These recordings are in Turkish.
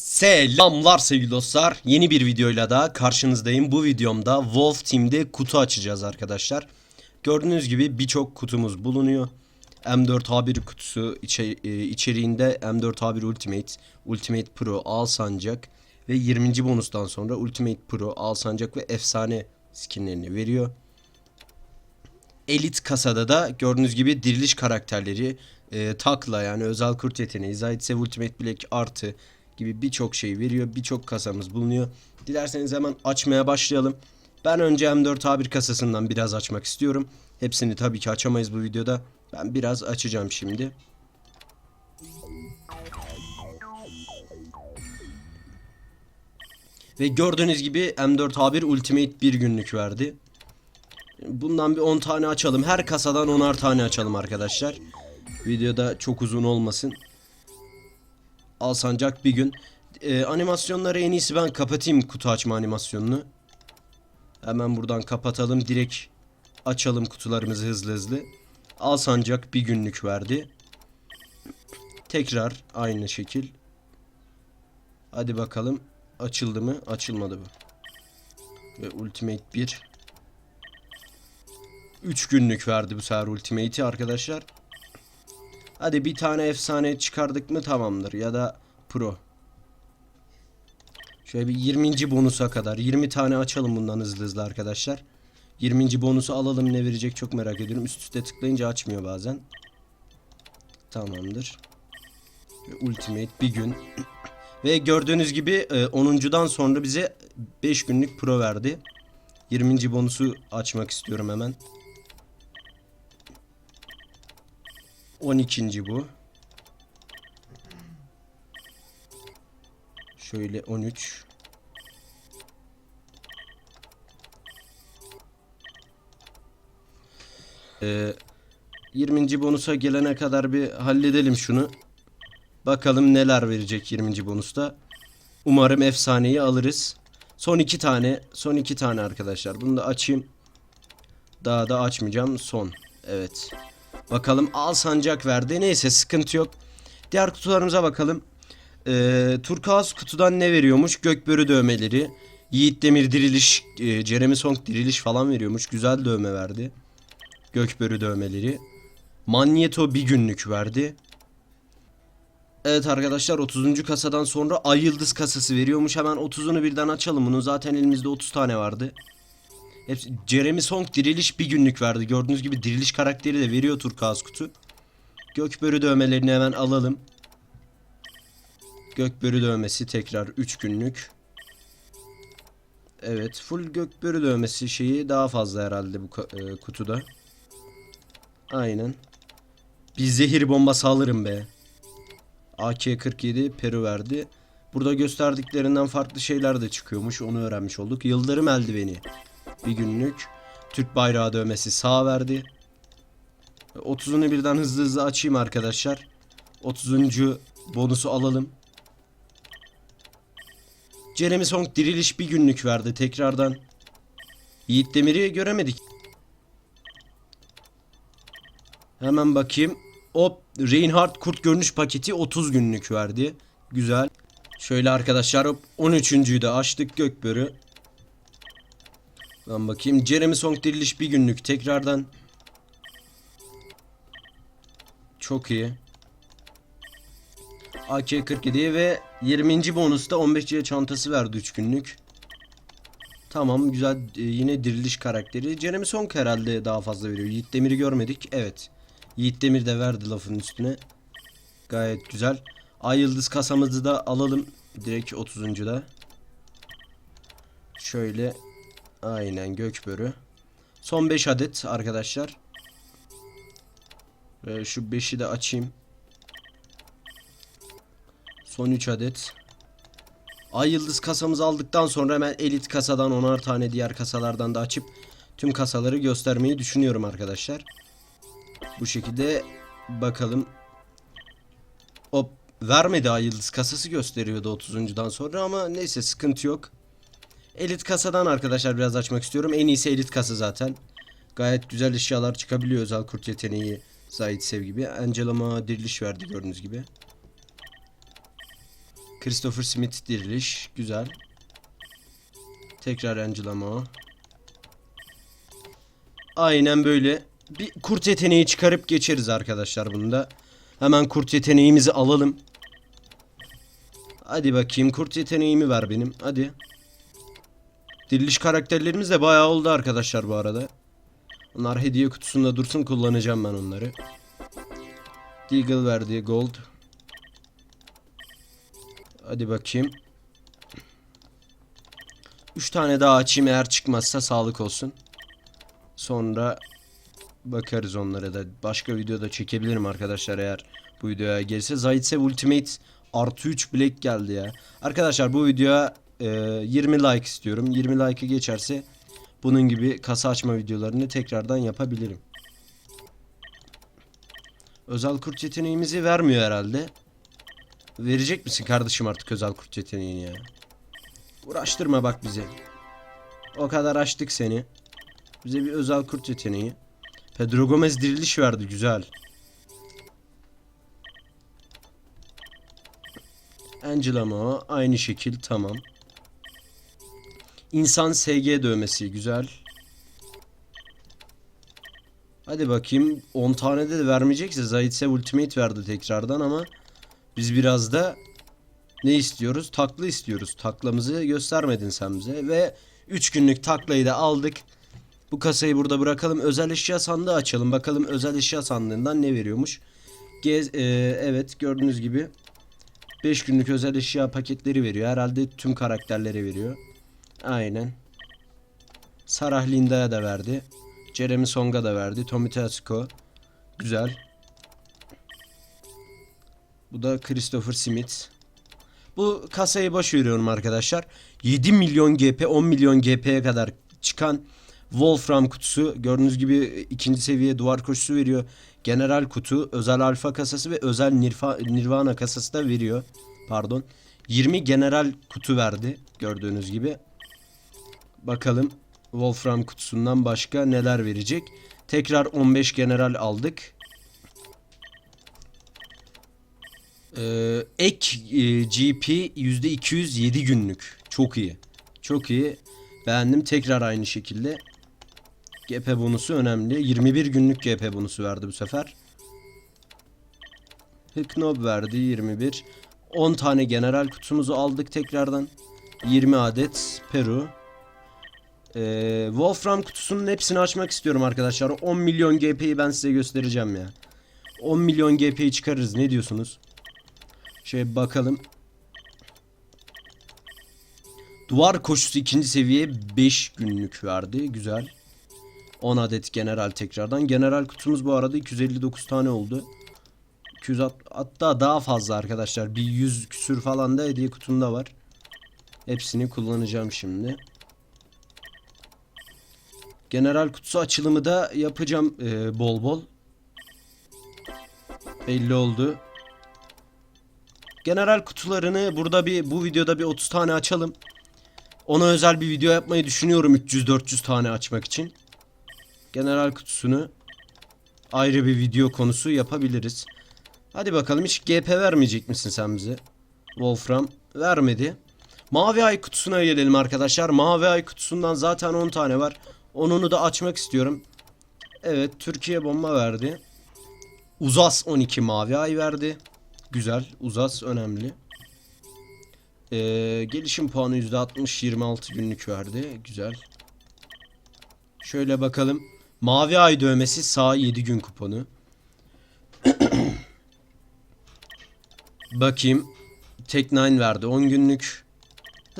Selamlar sevgili dostlar. Yeni bir videoyla da karşınızdayım. Bu videomda Wolf Team'de kutu açacağız arkadaşlar. Gördüğünüz gibi birçok kutumuz bulunuyor. M4A1 kutusu e, içeriğinde M4A1 Ultimate, Ultimate Pro, Al Sancak ve 20. bonustan sonra Ultimate Pro, Al Sancak ve efsane skinlerini veriyor. Elit kasada da gördüğünüz gibi diriliş karakterleri, e, takla yani özel kurt yeteneği, Zaitsev Ultimate Black artı gibi birçok şey veriyor. Birçok kasamız bulunuyor. Dilerseniz hemen açmaya başlayalım. Ben önce M4A1 kasasından biraz açmak istiyorum. Hepsini tabii ki açamayız bu videoda. Ben biraz açacağım şimdi. Ve gördüğünüz gibi M4A1 Ultimate bir günlük verdi. Bundan bir 10 tane açalım. Her kasadan 10'ar tane açalım arkadaşlar. Videoda çok uzun olmasın. Al sancak bir gün. Ee, animasyonları en iyisi ben kapatayım kutu açma animasyonunu. Hemen buradan kapatalım. Direkt açalım kutularımızı hızlı hızlı. Al sancak bir günlük verdi. Tekrar aynı şekil. Hadi bakalım. Açıldı mı? Açılmadı bu. Ve Ultimate 1. 3 günlük verdi bu sefer Ultimate'i arkadaşlar. Hadi bir tane efsane çıkardık mı tamamdır ya da Pro. Şöyle bir 20. bonusa kadar 20 tane açalım bundan hızlı hızlı arkadaşlar. 20. bonusu alalım ne verecek çok merak ediyorum. Üst üste tıklayınca açmıyor bazen. Tamamdır. Ultimate bir gün. Ve gördüğünüz gibi e, 10.dan sonra bize 5 günlük pro verdi. 20. bonusu açmak istiyorum hemen. 12. bu. Şöyle 13. Ee, 20. bonusa gelene kadar bir halledelim şunu. Bakalım neler verecek 20. bonusta. Umarım efsaneyi alırız. Son iki tane. Son iki tane arkadaşlar. Bunu da açayım. Daha da açmayacağım. Son. Evet. Bakalım al sancak verdi. Neyse sıkıntı yok. Diğer kutularımıza bakalım. Ee, Turkuaz kutudan ne veriyormuş? Gökbörü dövmeleri. Yiğit Demir diriliş, e, Jeremy Song diriliş falan veriyormuş. Güzel dövme verdi. Gökbörü dövmeleri. Magneto bir günlük verdi. Evet arkadaşlar 30. kasadan sonra Ay Yıldız kasası veriyormuş. Hemen 30'unu birden açalım. Bunun zaten elimizde 30 tane vardı. Hepsi Jeremy Song diriliş bir günlük verdi. Gördüğünüz gibi diriliş karakteri de veriyor Turkuaz kutu. Gökbörü dövmelerini hemen alalım. Gökbörü dövmesi tekrar 3 günlük. Evet full gökbörü dövmesi şeyi daha fazla herhalde bu e, kutuda. Aynen. Bir zehir bombası alırım be. AK-47 Peru verdi. Burada gösterdiklerinden farklı şeyler de çıkıyormuş. Onu öğrenmiş olduk. Yıldırım eldiveni. Bir günlük. Türk bayrağı dövmesi sağ verdi. 30'unu birden hızlı hızlı açayım arkadaşlar. 30. bonusu alalım. Jeremy Song diriliş bir günlük verdi tekrardan. Yiğit Demir'i göremedik. Hemen bakayım. Hop Reinhardt kurt görünüş paketi 30 günlük verdi. Güzel. Şöyle arkadaşlar hop 13.'yü de açtık Gökbörü. Ben bakayım. Jeremy Song diriliş bir günlük tekrardan. Çok iyi. AK-47 ve 20. bonusta 15C çantası verdi 3 günlük. Tamam güzel Ee, yine diriliş karakteri. Jeremy Song herhalde daha fazla veriyor. Yiğit Demir'i görmedik. Evet. Yiğit Demir de verdi lafın üstüne. Gayet güzel. Ay Yıldız kasamızı da alalım. Direkt 30'uncuda. Şöyle. Aynen Gökbörü. Son 5 adet arkadaşlar. Ve şu 5'i de açayım. Son 3 adet. Ay Yıldız kasamızı aldıktan sonra hemen elit kasadan 10'ar tane diğer kasalardan da açıp tüm kasaları göstermeyi düşünüyorum arkadaşlar. Bu şekilde bakalım. Hop vermedi Ay Yıldız kasası gösteriyordu 30'uncudan sonra ama neyse sıkıntı yok. Elit kasadan arkadaşlar biraz açmak istiyorum. En iyisi elit kasa zaten. Gayet güzel eşyalar çıkabiliyor özel kurt yeteneği Zahit Sev gibi. Angela'ma diriliş verdi gördüğünüz gibi. Christopher Smith diriliş. Güzel. Tekrar Angela Mo. Aynen böyle. Bir kurt yeteneği çıkarıp geçeriz arkadaşlar bunda. Hemen kurt yeteneğimizi alalım. Hadi bakayım kurt yeteneğimi ver benim. Hadi. Diriliş karakterlerimiz de bayağı oldu arkadaşlar bu arada. Onlar hediye kutusunda dursun kullanacağım ben onları. Deagle verdi gold. Hadi bakayım. 3 tane daha açayım eğer çıkmazsa sağlık olsun. Sonra bakarız onlara da. Başka videoda çekebilirim arkadaşlar eğer bu videoya gelirse. Zaitsev Ultimate artı 3 Black geldi ya. Arkadaşlar bu videoya e, 20 like istiyorum. 20 like'ı geçerse bunun gibi kasa açma videolarını tekrardan yapabilirim. Özel kurt yeteneğimizi vermiyor herhalde. Verecek misin kardeşim artık özel kurt yeteneğini ya? Uğraştırma bak bize. O kadar açtık seni. Bize bir özel kurt yeteneği. Pedro Gomez diriliş verdi güzel. Angela Mo aynı şekil tamam. İnsan SG dövmesi güzel. Hadi bakayım 10 tane de vermeyecekse Zaitsev Ultimate verdi tekrardan ama biz biraz da ne istiyoruz? Takla istiyoruz. Taklamızı göstermedin sen bize ve 3 günlük taklayı da aldık. Bu kasayı burada bırakalım. Özel eşya sandığı açalım. Bakalım özel eşya sandığından ne veriyormuş. Gez, e, evet gördüğünüz gibi 5 günlük özel eşya paketleri veriyor. Herhalde tüm karakterlere veriyor. Aynen. Sarah Linda'ya da verdi. Jeremy Song'a da verdi. Tommy Tetsuko. Güzel. Bu da Christopher Smith. Bu kasayı boş veriyorum arkadaşlar. 7 milyon GP 10 milyon GP'ye kadar çıkan Wolfram kutusu gördüğünüz gibi ikinci seviye duvar koşusu veriyor. General kutu, özel alfa kasası ve özel Nirvana kasası da veriyor. Pardon. 20 general kutu verdi gördüğünüz gibi. Bakalım Wolfram kutusundan başka neler verecek. Tekrar 15 general aldık. Ee, ek e, GP %207 günlük. Çok iyi. Çok iyi. Beğendim. Tekrar aynı şekilde. GP bonusu önemli. 21 günlük GP bonusu verdi bu sefer. Hıknob verdi 21. 10 tane general kutumuzu aldık tekrardan. 20 adet Peru. Ee, Wolfram kutusunun hepsini açmak istiyorum arkadaşlar. 10 milyon GP'yi ben size göstereceğim ya. 10 milyon GP'yi çıkarırız. Ne diyorsunuz? Şöyle bakalım. Duvar koşusu ikinci seviye 5 günlük verdi. Güzel. 10 adet general tekrardan. General kutumuz bu arada 259 tane oldu. 200 hat- hatta daha fazla arkadaşlar. Bir 100 küsür falan da hediye kutumda var. Hepsini kullanacağım şimdi. General kutusu açılımı da yapacağım e, bol bol. Belli oldu. General kutularını burada bir bu videoda bir 30 tane açalım. Ona özel bir video yapmayı düşünüyorum 300-400 tane açmak için. General kutusunu ayrı bir video konusu yapabiliriz. Hadi bakalım hiç GP vermeyecek misin sen bize? Wolfram vermedi. Mavi ay kutusuna gelelim arkadaşlar. Mavi ay kutusundan zaten 10 tane var. Onunu da açmak istiyorum. Evet Türkiye bomba verdi. Uzas 12 mavi ay verdi. Güzel. Uzas önemli. Ee, gelişim puanı %60 26 günlük verdi. Güzel. Şöyle bakalım. Mavi ay dövmesi sağ 7 gün kuponu. Bakayım. Tek 9 verdi 10 günlük.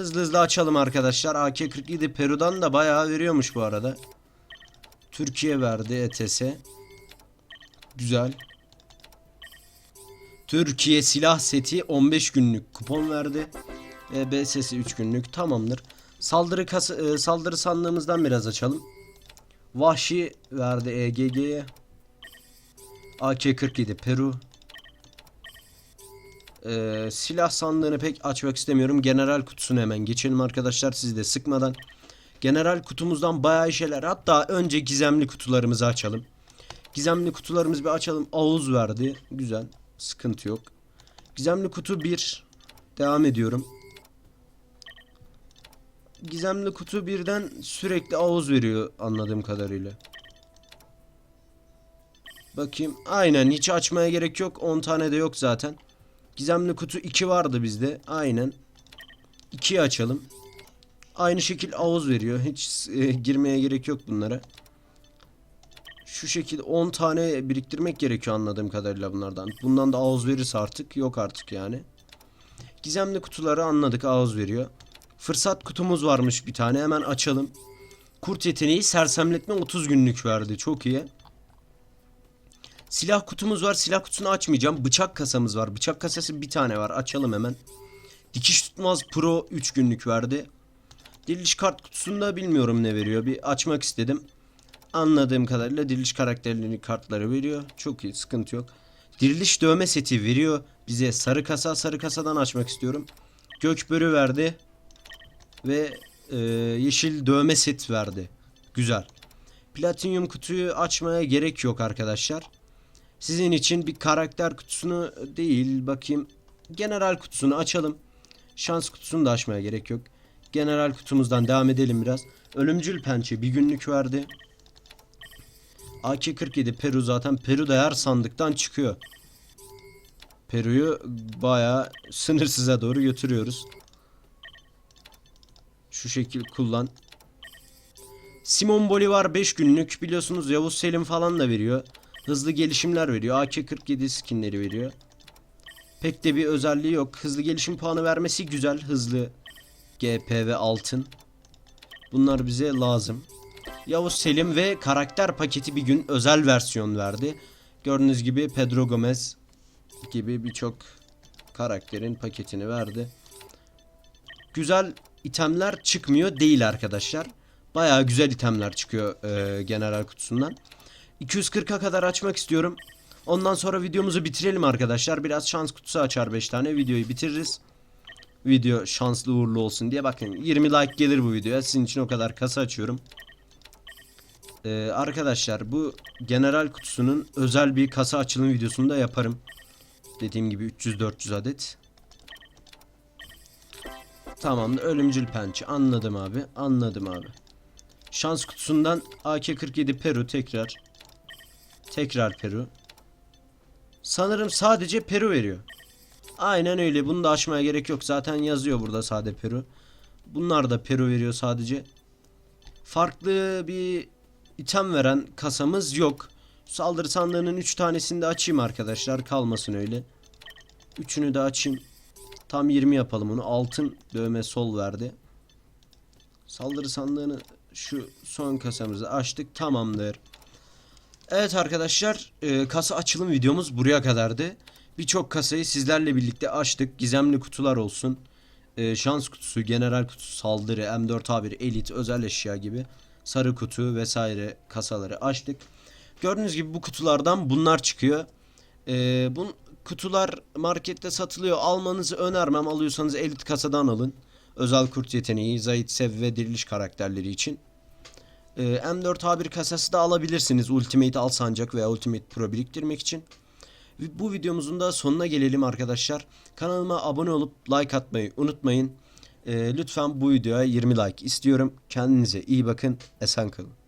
Hızlı hızlı açalım arkadaşlar. AK-47 Peru'dan da bayağı veriyormuş bu arada. Türkiye verdi ETS. Güzel. Türkiye silah seti 15 günlük kupon verdi. E, BSS 3 günlük tamamdır. Saldırı kasa, e, saldırı sandığımızdan biraz açalım. Vahşi verdi EGG'ye. AK-47 Peru. Ee, silah sandığını pek açmak istemiyorum. General kutusunu hemen geçelim arkadaşlar sizi de sıkmadan. General kutumuzdan bayağı şeyler. Hatta önce gizemli kutularımızı açalım. Gizemli kutularımızı bir açalım. Ağuz verdi. Güzel. Sıkıntı yok. Gizemli kutu 1. Devam ediyorum. Gizemli kutu birden sürekli ağız veriyor anladığım kadarıyla. Bakayım. Aynen hiç açmaya gerek yok. 10 tane de yok zaten. Gizemli kutu 2 vardı bizde. Aynen. 2'yi açalım. Aynı şekil ağız veriyor. Hiç e, girmeye gerek yok bunlara. Şu şekilde 10 tane biriktirmek gerekiyor anladığım kadarıyla bunlardan. Bundan da ağız verirse artık yok artık yani. Gizemli kutuları anladık ağız veriyor. Fırsat kutumuz varmış bir tane hemen açalım. Kurt yeteneği sersemletme 30 günlük verdi. Çok iyi. Silah kutumuz var. Silah kutusunu açmayacağım. Bıçak kasamız var. Bıçak kasası bir tane var. Açalım hemen. Dikiş tutmaz pro 3 günlük verdi. Diriliş kart kutusunda bilmiyorum ne veriyor. Bir açmak istedim. Anladığım kadarıyla diriliş karakterlerini kartları veriyor. Çok iyi sıkıntı yok. Diriliş dövme seti veriyor. Bize sarı kasa sarı kasadan açmak istiyorum. Gökbörü verdi. Ve e, yeşil dövme set verdi. Güzel. Platinyum kutuyu açmaya gerek yok arkadaşlar. Sizin için bir karakter kutusunu değil bakayım. General kutusunu açalım. Şans kutusunu da açmaya gerek yok. General kutumuzdan devam edelim biraz. Ölümcül pençe bir günlük verdi. AK-47 Peru zaten Peru da her sandıktan çıkıyor. Peru'yu bayağı sınırsıza doğru götürüyoruz. Şu şekil kullan. Simon Bolivar 5 günlük biliyorsunuz Yavuz Selim falan da veriyor. Hızlı gelişimler veriyor. AK-47 skinleri veriyor. Pek de bir özelliği yok. Hızlı gelişim puanı vermesi güzel. Hızlı GP ve altın. Bunlar bize lazım. Yavuz Selim ve karakter paketi bir gün özel versiyon verdi. Gördüğünüz gibi Pedro Gomez gibi birçok karakterin paketini verdi. Güzel itemler çıkmıyor değil arkadaşlar. Bayağı güzel itemler çıkıyor e, general kutusundan. 240'a kadar açmak istiyorum. Ondan sonra videomuzu bitirelim arkadaşlar. Biraz şans kutusu açar 5 tane videoyu bitiririz. Video şanslı uğurlu olsun diye bakın 20 like gelir bu videoya. Sizin için o kadar kasa açıyorum. Ee, arkadaşlar bu general kutusunun özel bir kasa açılım videosunu da yaparım. Dediğim gibi 300-400 adet. Tamam ölümcül pençe anladım abi anladım abi. Şans kutusundan AK-47 Peru tekrar. Tekrar Peru. Sanırım sadece Peru veriyor. Aynen öyle. Bunu da açmaya gerek yok. Zaten yazıyor burada sade Peru. Bunlar da Peru veriyor sadece. Farklı bir item veren kasamız yok. Saldırı sandığının 3 tanesini de açayım arkadaşlar. Kalmasın öyle. Üçünü de açayım. Tam 20 yapalım onu. Altın dövme sol verdi. Saldırı sandığını şu son kasamızı açtık. Tamamdır. Evet arkadaşlar e, kasa açılım videomuz buraya kadardı. Birçok kasayı sizlerle birlikte açtık. Gizemli kutular olsun. e, şans kutusu, general kutusu, saldırı, M4A1, elit, özel eşya gibi sarı kutu vesaire kasaları açtık. Gördüğünüz gibi bu kutulardan bunlar çıkıyor. E, bu kutular markette satılıyor. Almanızı önermem. Alıyorsanız elit kasadan alın. Özel kurt yeteneği, Zayit Sev ve diriliş karakterleri için. Ee, M4A1 kasası da alabilirsiniz Ultimate Alsancak veya Ultimate Pro biriktirmek için. Bu videomuzun da sonuna gelelim arkadaşlar. Kanalıma abone olup like atmayı unutmayın. Ee, lütfen bu videoya 20 like istiyorum. Kendinize iyi bakın. Esen kalın.